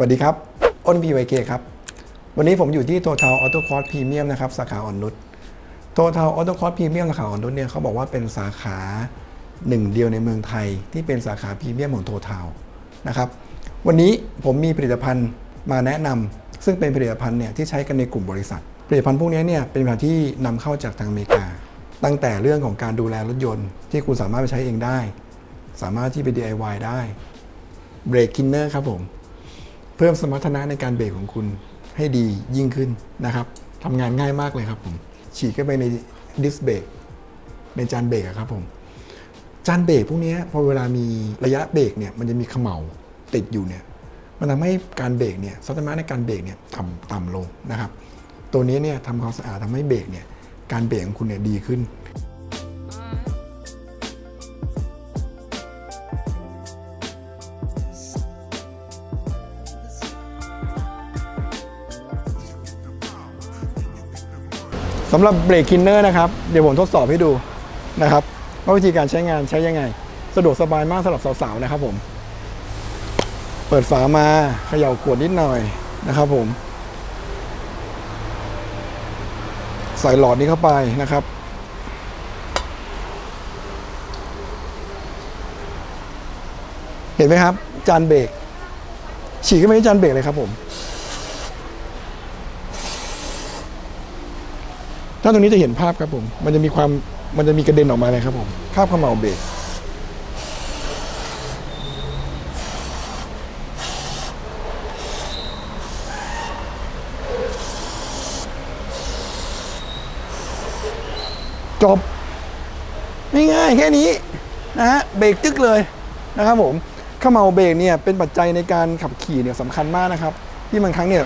สวัสดีครับ อ้น PYK ครับ วันนี้ผมอยู่ที่ Total Auto Cross Premium นะครับ สาขาอ่อนนุช Total Auto Cross Premium สาขาอ่อนนุชเนี่ยเขาบอกว่าเป็นสาขาหนึ่งเดียวในเมืองไทย ที่เป็นสาขาพรีเมียมของ Total นะครับ วันนี้ผมมีผลิตภัณฑ์มาแนะนำซึ่งเป็นผลิตภัณฑ์เนี่ยที่ใช้กันในกลุ่มบริษัท ผลิตภัณฑ์พวกนี้เนี่ยเป็นผลิตภัณฑ์ที่นำเข้าจากทางอเมริกา ตั้งแต่เรื่องของการดูแลรถยนต์ ที่คุณสามารถไปใช้เองได้ สามารถที่ไป DIY ได้เบรกคินเนอร์ครับผม เพิ่มสมรรถนะในการเบรกของคุณให้ดียิ่งขึ้นนะครับทำงานง่ายมากเลยครับผมฉีดเข้าไปในดิสเบรกในจานเบรกครับผมจานเบรกพวกนี้พอเวลามีระยะเบรกเนี่ยมันจะมีเขม่าติดอยู่เนี่ยมันทำให้การเบรกเนี่ยสมรรถนะในการเบรกเนี่ยต่ำต่ำลงนะครับ ตัวนี้เนี่ยทำความสะอาดทำให้เบรกเนี่ยการเบรกของคุณเนี่ยดีขึ้น สำหรับเบรกคินเนอร์นะครับ เดี๋ยวผมทดสอบให้ดูนะครับว่าวิธีการใช้งานใช้ยังไง สะดวกสบายมากสำหรับสาวๆนะครับผม เปิดฝามาเขย่าขวดนิดหน่อยนะครับผม ใส่หลอดนี้เข้าไปนะครับ เห็นไหมครับ จานเบรกฉีกขึ้นไปที่จานเบรกเลยครับผม ถ้าตรงนี้จะเห็นภาพครับผม มันจะมีความมันจะมีกระเด็นออกมาเลยครับผมคาบเขม่าเบรกจบง่ายๆแค่นี้นะฮะเบรกจึ๊กเลยนะครับผมเขม่าเบรกเนี่ยเป็นปัจจัยในการขับขี่เนี่ยสำคัญมากนะครับ ที่บางครั้งเนี่ย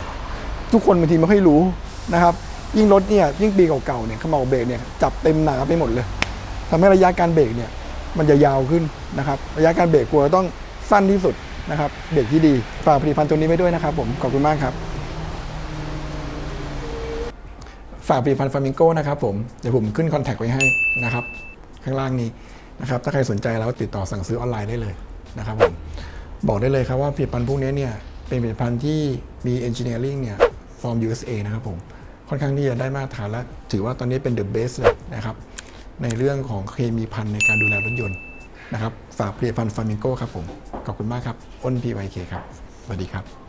ทุกคนบางทีไม่ค่อยรู้นะครับ ยิ่งรถเนี่ยยิ่งปีเก่าๆเนี่ยเขม่าเบรกเนี่ยจับเต็มหนาไปหมดเลยทำให้ระยะการเบรกเนี่ยมันจะยาวขึ้นนะครับ ระยะการเบรกควรจะต้องสั้นที่สุดนะครับ เบรกที่ดีฝากผลิตภัณฑ์ตัวนี้ไว้ด้วยนะครับผมขอบคุณมากครับฝากผลิตภัณฑ์ฟามิงโก้นะครับผมเดี๋ยวผมขึ้นคอนแทคไว้ให้นะครับข้างล่างนี้นะครับถ้าใครสนใจแล้วติดต่อสั่งซื้อออนไลน์ได้เลยนะครับผมบอกได้เลยครับว่าผลิตภัณฑ์พวกนี้เนี่ยเป็นผลิตภัณฑ์ที่มี engineering เนี่ย from USA นะครับผม ค่อนข้างที่จะได้มาตรฐานและถือว่าตอนนี้เป็นเดอะเบสเลยนะครับในเรื่องของเคมีพันในการดูแลรถยนต์นะครับฝากผลิตภัณฑ์ฟามิงโก้ครับผม ขอบคุณมากครับ อ้นพีไวเคครับ สวัสดีครับ